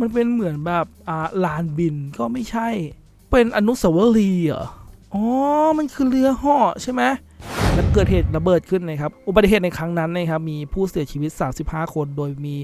มันเป็นเหมือนแบบอ่าลานบินก็ไม่ใช่ เป็นอนุสาวรีย์เหรออ๋อ มันคือเรือเหาะใช่ไหมแล้วเกิดเหตุระเบิดขึ้นนะครับ อุบัติเหตุในครั้งนั้นนะครับ มีผู้เสียชีวิต 35 คน โดยมี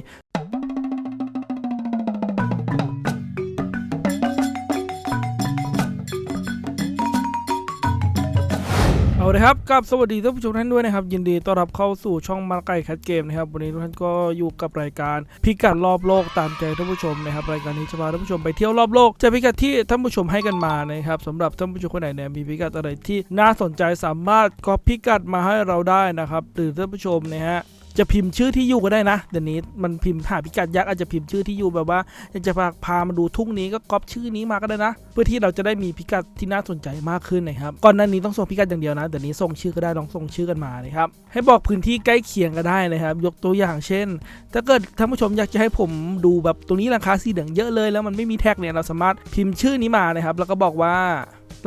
เอาเลยครับกับสวัสดีท่านผู้ชมท่านด้วยนะครับ ยินดีต้อนรับเข้าสู่ช่องมาไก่คัดเกมนะครับ วันนี้ทุกท่านก็อยู่กับรายการพิกัดรอบโลกตามใจท่านผู้ชมนะครับ รายการนี้จะพาท่านผู้ชมไปเที่ยวรอบโลกจะพิกัดที่ท่านผู้ชมให้กันมานะครับสำหรับท่านผู้ชมคนไหนเนี่ยมีพิกัดอะไรที่น่าสนใจสามารถก๊อพิกัดมาให้เราได้นะครับหรือท่านผู้ชมนะฮะ จะพิมพ์ชื่อที่อยู่ก็ได้นะเดี๋ยวนี้มันพิมพ์หาพิกัดยากอาจจะพิมพ์ชื่อที่อยู่แบบว่าอยากจะพาพามาดูทุ่งนี้ก็ก๊อปชื่อนี้มาก็ได้นะ เพื่อที่เราจะได้มีพิกัดที่น่าสนใจมากขึ้นนะครับก่อนหน้านี้ต้องส่งพิกัดอย่างเดียวนะเดี๋ยวนี้ส่งชื่อก็ได้ลองส่งชื่อกันมานะครับให้บอกพื้นที่ใกล้เคียงก็ได้นะครับ ยกตัวอย่างเช่น ถ้าเกิดท่านผู้ชมอยากจะให้ผมดูแบบตรงนี้ราคาสีเหลืองเยอะเลย แล้วมันไม่มีแท็กเนี่ยเราสามารถพิมพ์ชื่อนี้มานะครับ แล้วก็บอกว่า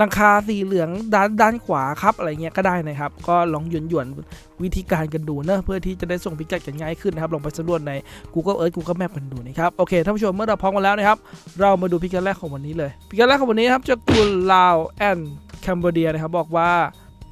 ราคาสีเหลืองด้านด้านขวาครับอะไรเงี้ยก็ได้นะครับ ก็ลองหยวนหยวนวิธีการกันดูเนอะเพื่อที่จะได้ส่งพิกัดกันง่ายขึ้นนะครับ ลองไปสำรวจใน Google Earth Google Map กันดูนะครับ โอเคท่านผู้ชมเมื่อเราพร้อมกันแล้วนะครับ เรามาดูพิกัดแรกของวันนี้เลย พิกัดแรกของวันนี้ครับจากกุลลาวแอนแคนเบเดียนะครับบอกว่า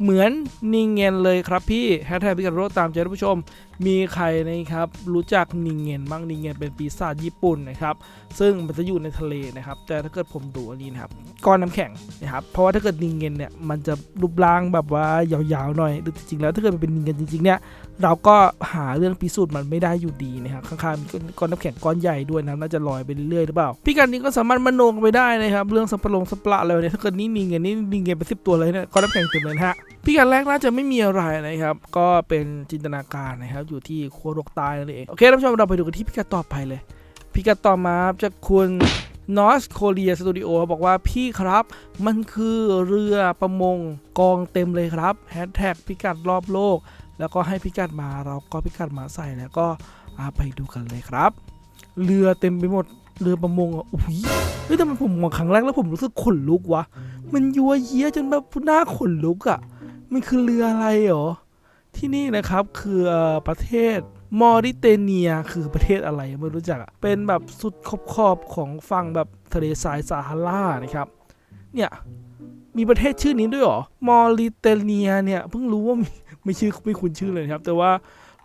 เหมือนนิงเงนเลยครับพี่แฮชแท็กพิกัดโรตามใจท่านผู้ชมมีใครนะครับรู้จักนิงเงินบ้างนิงเงินเป็นปีศาจญี่ปุ่นนะครับซึ่งมันจะอยู่ในทะเลนะครับ แต่ถ้าเกิดผมดูอันนี้นะครับก้อนน้ำแข็งนะครับเพราะว่าถ้าเกิดนิงเงินเนี่ยมันจะรูปร่างแบบว่ายาวๆหน่อยหรือจริงๆแล้วถ้าเกิดมันเป็นนิงเงินจริงๆเนี่ยเราก็หาเรื่องพิสูจน์มันไม่ได้อยู่ดีนะครับข้างๆมีก้อนน้ำแข็งก้อนใหญ่ด้วยนะน่าจะลอยไปเรื่อยๆหรือเปล่าพี่กันนี้ก็สามารถมโนกันไปได้นะครับเรื่องสัมปะลงสัมปะละอะไรเนี่ยถ้าเกิดนี่มีเงินนี่มีเงินเป็นสิบตัวเลยเนี่ยก้อนน้ำแข็งเต็มเลยนะฮะ พี่กันแรกน่าจะไม่มีอะไรนะครับ ก็เป็นจินตนาการนะครับ อยู่ที่โคโรกใตายนั่นเองโอเคท่านผู้ชมเราไปดูกันที่พิกัดต่อไปเลย พิกัดต่อมาจากคุณนอสโคเรียสตูดิโอบอกว่าพี่ครับ มันคือเรือประมงกองเต็มเลยครับแฮชแท็กพิกัดรอบโลก แล้วก็ให้พิกัดมาเราก็พิกัดมาใส่แล้วก็ไปดูกันเลยครับ เรือเต็มไปหมดเรือประมงอะอุ้ยเฮ้ยแต่มันผมมองครั้งแรกแล้วผมรู้สึกขนลุกวะมันยัวเยี้ยจนแบบหน้าขนลุกอะ มันคือเรืออะไรหรอ ที่นี่นะครับคือประเทศมอริเตเนียคือประเทศอะไรไม่รู้จักเป็นแบบสุดขอบๆของฝั่งแบบทะเลทรายซาฮารานะครับ เนี่ยมีประเทศชื่อนี้ด้วยหรอ มอริเตเนียเนี่ยเพิ่งรู้ว่ามีไม่ชื่อไม่คุ้นชื่อเลยครับ แต่ว่า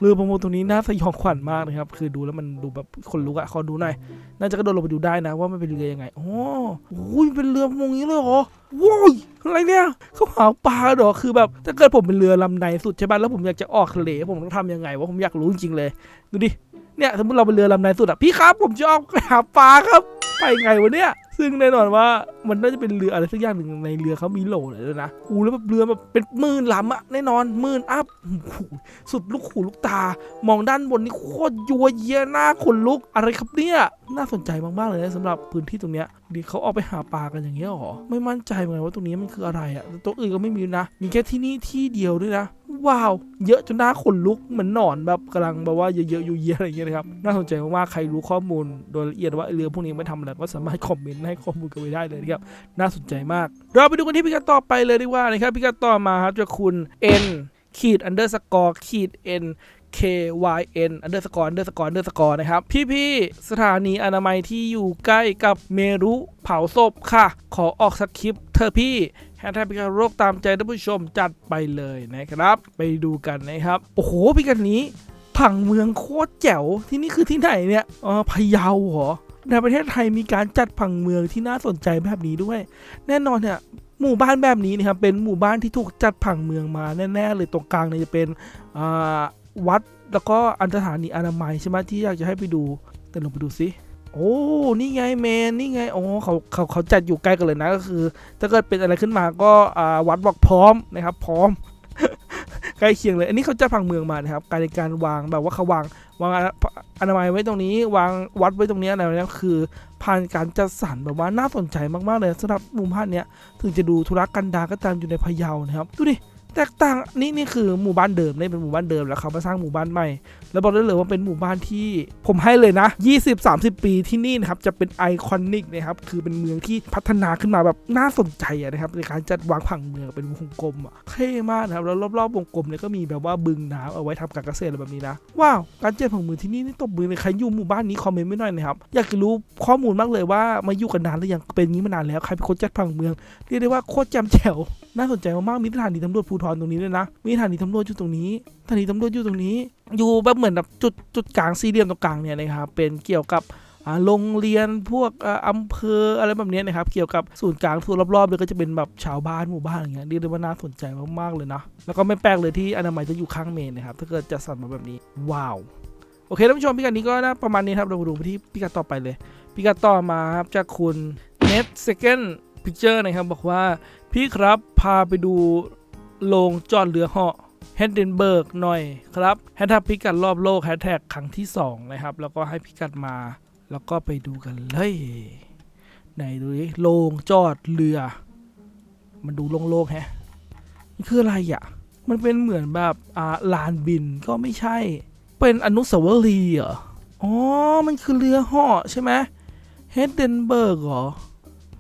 เรือประมงตรงนี้น่าสยองขวัญมากนะครับ คือดูแล้วมันดูแบบคนลุกอะขอดูหน่อย น่าจะกระโดดลงไปดูได้นะว่ามันเป็นเรือยังไงโอ้โหเป็นเรือประมงนี้เลยเหรอว้ยอะไรเนี่ยเขาหาปลาเหรอคือแบบ ถ้าเกิดผมเป็นเรือลำในสุดใช่ป่ะแล้วผมอยากจะออกทะเลผมต้องทำยังไงวะผมอยากรู้จริงๆเลย ดูดิเนี่ยสมมติเราเป็นเรือลำในสุดอะพี่ครับ ผมจะออกไปหาปลาครับ ไปไงวะเนี่ย ซึ่งแน่นอนว่ามันน่าจะเป็นเรืออะไรสักอย่างหนึ่งในเรือเขามีโหลเลยด้วยนะอู้แล้วแบบเรือแบบเป็นหมื่นลำอะแน่นอนหมื่นอัพสุดลูกหูลูกตา มองด้านบนนี่โคตรยัวเยียหน้าขนลุกอะไรครับเนี่ยน่าสนใจมากๆเลยนะสำหรับพื้นที่ตรงเนี้ยดีเขาเอาไปหาปลากันอย่างเงี้ยหรอไม่มั่นใจเหมือนกันว่าตรงนี้มันคืออะไรอะแต่ตัวอื่นก็ไม่มีนะมีแค่ที่นี่ที่เดียวด้วยนะ ว้าว เยอะจนหน้าขนลุกเหมือนหนอนแบบกำลังแบบว่าเยอะๆอยู่เยอะอะไรอย่างเงี้ยนะครับ น่าสนใจมากๆใครรู้ข้อมูลโดยละเอียดว่าเรือพวกนี้ไม่ทำอะไรก็สามารถคอมเมนต์ให้ข้อมูลกันไว้ได้เลยนะครับ น่าสนใจมาก เราไปดูกันที่พิกัดต่อไปเลยดีกว่านะครับพิกัดต่อมาครับจะคุณ N ขีด underscore ขีด N K Y N underscore underscore underscore นะครับ พี่ๆ สถานีอนามัยที่อยู่ใกล้กับเมรุเผาศพค่ะ ขอออกสคริปเธอพี่แฮชแท็กพิกัดโรคตามใจท่านผู้ชมจัดไปเลยนะครับ ไปดูกันนะครับ โอ้โหพิกัดนี้ผังเมืองโคตรแจ๋วที่นี่คือที่ไหนเนี่ยอ๋อพะเยาเหรอในประเทศไทยมีการจัดผังเมืองที่น่าสนใจแบบนี้ด้วย แน่นอนเนี่ยหมู่บ้านแบบนี้นะครับเป็นหมู่บ้านที่ถูกจัดผังเมืองมาแน่ๆเลยตรงกลางเนี่ยจะเป็นอ่า วัดแล้วก็อันสถานีอนามัยใช่ไหมที่อยากจะให้ไปดูแต่ลงไปดูสิโอ้นี่ไงเมนนี่ไงโอ้เขาเขาเขาจัดอยู่ใกล้กันเลยนะก็คือ ถ้าเกิดเป็นอะไรขึ้นมาก็อ่าวัดบอกพร้อมนะครับ พร้อมใกล้เคียงเลย อันนี้เขาจะผังเมืองมานะครับ การในการวางแบบว่าเขาวางวางอนามัยไว้ตรงนี้ วางวัดไว้ตรงนี้อะไรนี้คือ ผ่านการจัดสรรแบบว่าน่าสนใจมากๆเลยสำหรับมู่บ้านเนี้ยถึงจะดูธุรกันดารก็ตามอยู่ในพะเยานะครับ ดูดิ แตกต่างนี่นี่คือหมู่บ้านเดิมนี่เป็นหมู่บ้านเดิมแล้วเขามาสร้างหมู่บ้านใหม่ แล้วบอกได้เลยว่าเป็นหมู่บ้านที่ผมให้เลยนะ 20-30 ปีที่นี่นะครับจะเป็นไอคอนิกนะครับคือเป็นเมืองที่พัฒนาขึ้นมาแบบน่าสนใจนะครับในการจัดวางผังเมืองเป็นวงกลมอะเท่มากนะครับแล้วรอบๆวงกลมเนี่ยก็มีแบบว่าบึงน้ำเอาไว้ทำการเกษตรอะไรแบบนี้นะว้าวการจัดผังเมืองที่นี่นี่ตบมือเลยใครอยู่หมู่บ้านนี้คอมเมนต์ไม่หน่อยนะครับอยากจะรู้ข้อมูลมากเลยว่ามาอยู่กันนานหรือยังเป็นนี้มานานแล้วใครเป็นคนจัดผังเมืองเรียกได้ว่าโคตรแจ่มแจ๋วน่าสนใจมากๆมีสถานีตำรวจภูธรตรงนี้ด้วยนะ มีสถานีตำรวจอยู่ตรงนี้สถานีตำรวจอยู่ตรงนี้ อยู่แบบเหมือนแบบจุดจุดกลางสี่เหลี่ยมตรงกลางเนี่ยนะครับเป็นเกี่ยวกับโรงเรียนพวกอำเภออะไรแบบนี้นะครับ เกี่ยวกับศูนย์กลางทั่วรอบๆเลยก็จะเป็นแบบชาวบ้านหมู่บ้านอย่างเงี้ยเรียกได้ว่าน่าสนใจมากๆเลยนะ แล้วก็ไม่แปลกเลยที่อนามัยจะอยู่ข้างเมนนะครับ ถ้าเกิดจะสั่นมาแบบนี้ ว้าว โอเคท่านผู้ชมพิกัดนี้ก็น่าประมาณนี้ครับ เรามาดูไปที่พิกัดต่อไปเลย พิกัดต่อมาครับจากคุณ net second picture นะครับบอกว่าพี่ครับพาไปดู โรงจอดเรือเหาะเฮดเดนเบิร์กหน่อยครับแฮชแท็กพิกัดรอบโลกแฮชแท็กครั้งที่ 2 นะครับ แล้วก็ให้พิกัดมา แล้วก็ไปดูกันเลยไหนดูดิโรงจอดเรือ มันดูโล่งๆแฮะมันคืออะไรอะ มันเป็นเหมือนแบบอ่าลานบินก็ไม่ใช่ เป็นอนุสาวรีย์เหรออ๋อ มันคือเรือเหาะใช่ไหมเฮดเดนเบิร์กเหรอ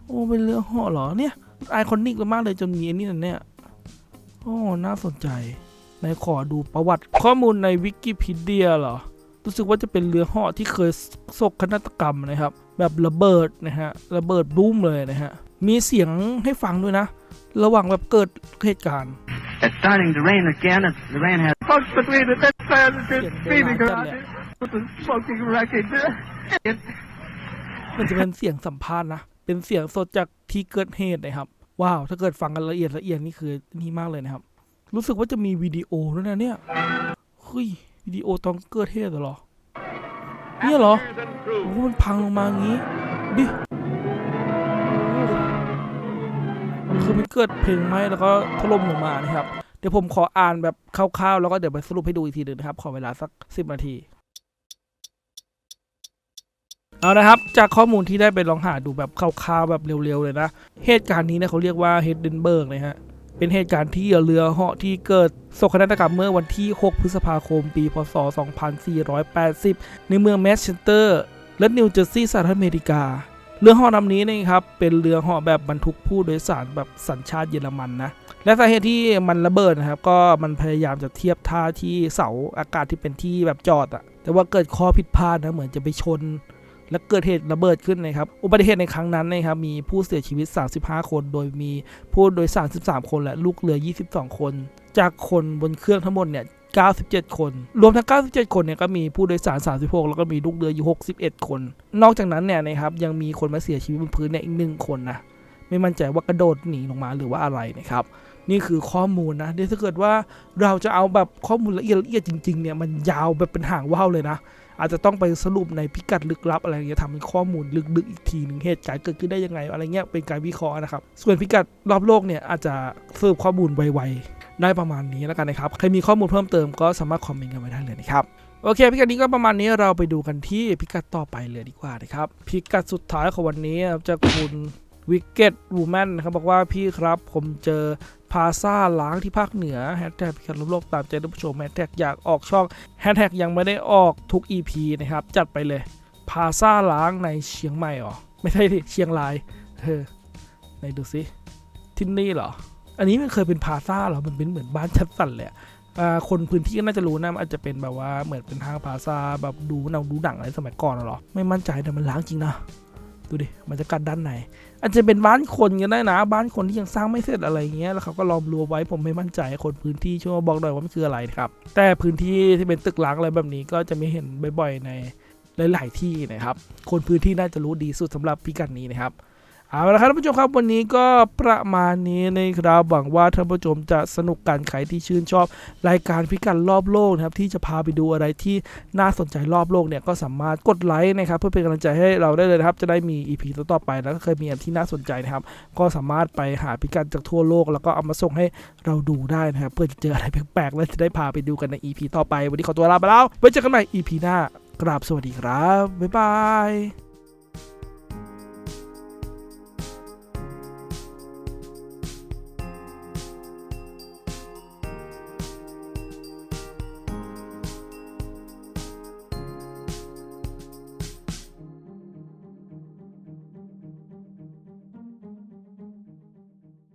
โอ้ เป็นเรือเหาะเหรอเนี่ยไอคอนิกมากเลยจนมีอันนี้นั่นเนี่ย โอ้ น่าสนใจในขอดูประวัติข้อมูลในวิกิพีเดียเหรอ รู้สึกว่าจะเป็นเรือเหาะที่เคยโศกนาฏกรรมนะครับ แบบระเบิดนะฮะ ระเบิดบูมเลยนะฮะ มีเสียงให้ฟังด้วยนะ ระหว่างแบบเกิดเหตุการณ์ It's starting to rain again. It's, the rain has Folks between the dead fans Yeah, and they're feeding not around done it with the smoking wreckage. It, มันจะเป็นเสียงสัมภาษณ์นะ เป็นเสียงสดจากที่เกิดเหตุนะครับ ว้าว ถ้าเกิดฟังกันละเอียดละเอียดนี่คือนี่มากเลยนะครับ รู้สึกว่าจะมีวิดีโอด้วยนะเนี่ยเฮ้ยวิดีโอตอนเกิดเหตุเหรอ เนี่ยเหรอโอ้มันพังลงมางี้ ดิคือมันเกิดเพลงไหมแล้วก็ถล่มลงมานะครับ เดี๋ยวผมขออ่านแบบคร่าวๆ แล้วก็เดี๋ยวไปสรุปให้ดูอีกทีหนึ่งนะครับ ขอเวลาสักสิบนาที เอานะครับ จากข้อมูลที่ได้ไปลองหาดูแบบคร่าวๆแบบเร็วๆเลยนะ เหตุการณ์นี้นี่ยเขาเรียกว่าเฮดเดนเบิร์กนะฮะ เป็นเหตุการณ์ที่เรือเหาะที่เกิดโศกนาฏกรรมเมื่อวันที่ 6 พฤษภาคม ปี พศ 2480 ในเมืองแมนเชสเตอร์และนิวเจอร์ซีย์สหรัฐอเมริกา เรือเหาะลำนี้นะครับ เป็นเรือเหาะแบบบรรทุกผู้โดยสารแบบสัญชาติเยอรมันนะ และสาเหตุที่มันระเบิดนะครับ ก็มันพยายามจะเทียบท่าที่เสาอากาศที่เป็นที่แบบจอดอะแต่ว่าเกิดข้อผิดพลาดนะ เหมือนจะไปชน และเกิดเหตุระเบิดขึ้นนะครับ อุบัติเหตุในครั้งนั้นนะครับมีผู้เสียชีวิต 35 คน โดยมีผู้โดยสาร 13 คนและลูกเรือ 22 คน จากคนบนเครื่องทั้งหมดเนี่ย97 คน รวมทั้ง 97 คนเนี่ยก็มีผู้โดยสาร 36 แล้วก็มีลูกเรืออยู่ 61 คน นอกจากนั้นเนี่ยนะครับยังมีคนมาเสียชีวิตบนพื้นเนี่ยอีกหนึ่งคนนะ ไม่มั่นใจว่ากระโดดหนีลงมาหรือว่าอะไรนะครับ นี่คือข้อมูลนะเดี๋ยวถ้าเกิดว่าเราจะเอาแบบข้อมูลละเอียดละเอียดจริงๆเนี่ยมันยาวแบบเป็นหางว่าวเลยนะ อาจจะต้องไปสรุปในพิกัดลึกลับอะไรเงี้ยทำเป็นข้อมูลลึกๆอีกทีหนึ่งเหตุการณ์เกิดขึ้นได้ยังไงอะไรเงี้ยเป็นการวิเคราะห์นะครับ ส่วนพิกัดรอบโลกเนี่ยอาจจะสรุปข้อมูลไวๆได้ประมาณนี้แล้วกันนะครับใครมีข้อมูลเพิ่มเติมก็สามารถคอมเมนต์กันไว้ได้เลยนะครับโอเคพิกัดนี้ก็ประมาณนี้เราไปดูกันที่พิกัดต่อไปเลยดีกว่านะครับพิกัดสุดท้ายของวันนี้จะคุณ วิกเก็ตวูแมนนะครับบอกว่าพี่ครับผมเจอพาซาล้างที่ภาคเหนือแฮชแท็กพิกัดรอบโลกตามใจท่านผู้ชมแฮชแท็กอยากออกช่องแฮชแท็กยังไม่ได้ออกทุก EP นะครับ จัดไปเลย พาซาล้างในเชียงใหม่เหรอ ไม่ใช่ที่เชียงรายเออไหนดูสิที่นี่เหรอ อันนี้มันเคยเป็นพาซาเหรอ มันเป็นเหมือนบ้านชัดสันเลยคนพื้นที่ก็น่าจะรู้นะมันอาจจะเป็นแบบว่าเหมือนเป็นห้างพาซาแบบดูหนังดูหนังอะไรสมัยก่อนเหรอ ไม่มั่นใจแต่มันล้างจริงนะ ดูดิมันจะกัดด้านในอาจจะเป็นบ้านคนก็ได้นะ บ้านคนที่ยังสร้างไม่เสร็จอะไรเงี้ยแล้วเขาก็ล้อมรั้วไว้ผมไม่มั่นใจคนพื้นที่ช่วยมาบอกหน่อยว่ามันคืออะไรนะครับ แต่พื้นที่ที่เป็นตึกล้างอะไรแบบนี้ก็จะไม่เห็นบ่อยๆในหลาย ๆ ที่นะครับ คนพื้นที่น่าจะรู้ดีสุดสำหรับพิกัดนี้นะครับ เอาละครับท่านผู้ชมครับวันนี้ก็ประมาณนี้นะครับหวังว่าท่านผู้ชมจะสนุกกันใครที่ชื่นชอบ รายการพิกัดรอบโลกนะครับที่จะพาไปดูอะไรที่น่าสนใจรอบโลกเนี่ยก็สามารถกดไลค์นะครับเพื่อเป็นกำลังใจให้เราได้เลยนะครับ จะได้มี EP ต่อๆไปแล้วก็เคยมีอันที่น่าสนใจนะครับ ก็สามารถไปหาพิกัดจากทั่วโลก แล้วก็เอามาส่งให้เราดูได้นะครับเพื่อจะเจออะไรแปลกๆแล้วจะได้พาไปดูกันใน EP ต่อไป วันนี้ขอตัวลาไปแล้วไว้เจอกันใหม่ EP หน้ากราบสวัสดีครับบ๊ายบาย